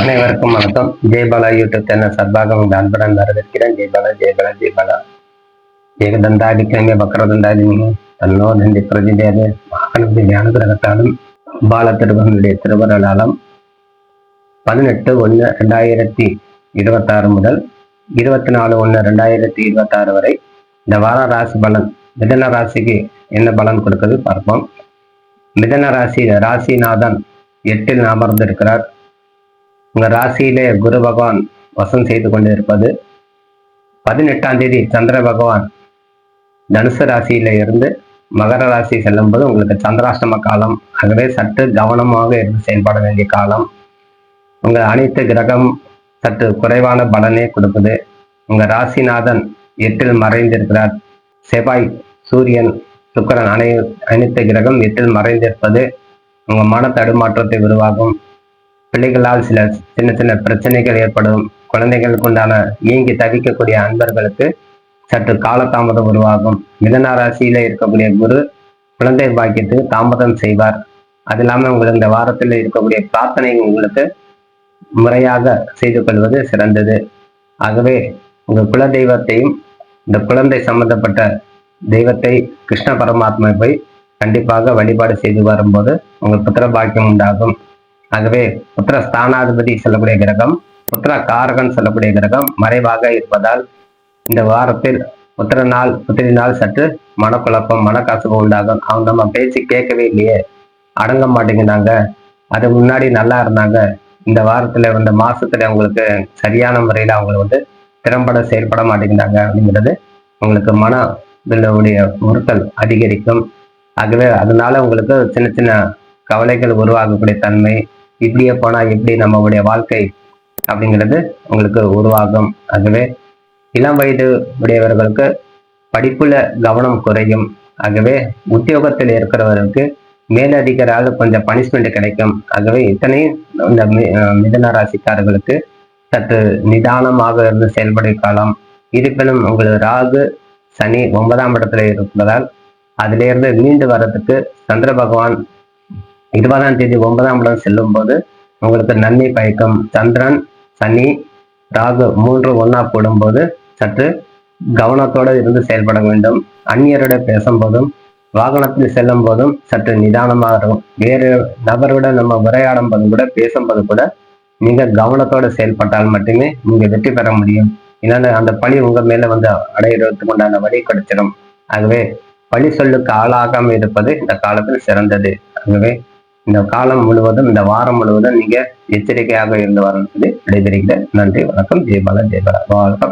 அனைவருக்கும் வணக்கம். Jayapala YouTube channel சார்பாக உங்கள் அன்புடன் வரவேற்கிறேன். ஜெயபாலா ஜெயபாலா ஜெயபாலா ஏகதந்தாதிக்கிழமை வக்கரதந்தாதி தன்னோ நன்றி பிரதிதேவி மகானுடைய அனுகிரகத்தாலும் பால திருவனுடைய திருவருளாலும் பதினெட்டு ஒன்று ரெண்டாயிரத்தி இருபத்தாறு முதல் இருபத்தி நாலு ஒன்று ரெண்டாயிரத்தி இருபத்தாறு வரை இந்த வார ராசி பலன் மிதன ராசிக்கு என்ன பலன் கொடுக்குது பார்ப்போம். மிதன ராசி ராசிநாதன் எட்டில் அமர்ந்திருக்கிறார். உங்க ராசியிலே குரு பகவான் வசம் செய்து கொண்டு இருப்பது பதினெட்டாம் தேதி சந்திர பகவான் தனுசு ராசியில இருந்து மகர ராசி செல்லும்போது உங்களுக்கு சந்திராஷ்டம காலம். ஆகவே சற்று கவனமாக இருந்து செயல்பட வேண்டிய காலம். உங்க அனைத்து கிரகம் சற்று குறைவான பலனே கொடுக்குது. உங்க ராசிநாதன் எட்டில் மறைந்திருக்கிறார். செவ்வாய் சூரியன் சுக்கரன் அனை அனைத்து கிரகம் எட்டில் மறைந்திருப்பது உங்க மன தடுமாற்றத்தை உருவாகும் பிள்ளைகளால் சில சின்ன சின்ன பிரச்சனைகள் ஏற்படும். குழந்தைகளுக்கு உண்டான இயங்கி தவிக்கக்கூடிய அன்பர்களுக்கு சற்று காலதாமதம் உருவாகும். மிதன ராசியில இருக்கக்கூடிய குரு குழந்தை பாக்கியத்துக்கு தாமதம் செய்வார். அது இல்லாமல் உங்களுக்கு இந்த வாரத்தில் இருக்கக்கூடிய பிரார்த்தனை உங்களுக்கு முறையாக செய்து கொள்வது சிறந்தது. ஆகவே உங்கள் குல தெய்வத்தையும் இந்த குழந்தை சம்பந்தப்பட்ட தெய்வத்தை கிருஷ்ண பரமாத்மா போய் கண்டிப்பாக வழிபாடு செய்து வரும்போது உங்கள் புத்திர பாக்கியம் உண்டாகும். ஆகவே புத்திர ஸ்தானாதிபதி சொல்லக்கூடிய கிரகம் புத்திர காரகன் சொல்லக்கூடிய கிரகம் மறைவாக இருப்பதால் இந்த வாரத்தில் புத்திர நாள் புத்திரி நாள் சற்று மனக்குழப்பம் மனக்கசப்பு உண்டாகும். அவங்க நம்ம பேச்சு கேட்கவே இல்லையே. அடங்க மாட்டேங்கிறாங்க அது முன்னாடி நல்லா இருந்தாங்க. இந்த வாரத்துல இந்த மாசத்துல அவங்களுக்கு சரியான முறையில அவங்க வந்து திறம்பட செயல்பட மாட்டேங்கிறாங்க அப்படிங்கிறது உங்களுக்கு மன உடைய உறுத்தல் அதிகரிக்கும். ஆகவே அதனால உங்களுக்கு சின்ன சின்ன கவலைகள் உருவாகக்கூடிய தன்மை இப்படியே போனா எப்படி நம்மளுடைய வாழ்க்கை அப்படிங்கிறது உங்களுக்கு உருவாகும். ஆகவே இளம் வயது உடையவர்களுக்கு படிப்புல கவனம் குறையும். ஆகவே உத்தியோகத்தில் இருக்கிறவர்களுக்கு மேலதிகராக கொஞ்சம் பனிஷ்மெண்ட் கிடைக்கும். ஆகவே இத்தனையும் இந்த மிதன ராசிக்காரர்களுக்கு சற்று நிதானமாக இருந்து செயல்படும் காலம். இருப்பினும் உங்களுக்கு ராகு சனி ஒன்பதாம் இடத்துல இருப்பதால் அதிலிருந்து மீண்டு வர்றதுக்கு சந்திர பகவான் இருபதாம் தேதி ஒன்பதாம் இடம் செல்லும் போது உங்களுக்கு நன்மை பயக்கும். சந்திரன் சனி ராகு மூன்று ஒன்னா போடும்போது சற்று கவனத்தோடு இருந்து செயல்பட வேண்டும். அந்நியருடன் பேசும்போதும் வாகனத்தில் செல்லும் போதும் சற்று நிதானமாக இருக்கும். வேறு நபருடன் நம்ம உரையாடும் போது கூட பேசும்போது கூட நீங்க கவனத்தோடு செயல்பட்டால் மட்டுமே நீங்க வெற்றி பெற முடியும். இல்லைன்னா அந்த பழி உங்க மேல வந்து அடையிறதுக்கு உண்டான வழி கிடைச்சிடும். ஆகவே பழி சொல்லுக்கு ஆளாகாமல் இருப்பது இந்த காலத்தில் சிறந்தது. ஆகவே இந்த காலம் முழுவதும் இந்த வாரம் முழுவதும் நீங்க எச்சரிக்கையாக இருந்து வரணும் விடைபெறுகிறேன். நன்றி வணக்கம். ஜெயபாலா ஜெயபாலா வாழ்க்கை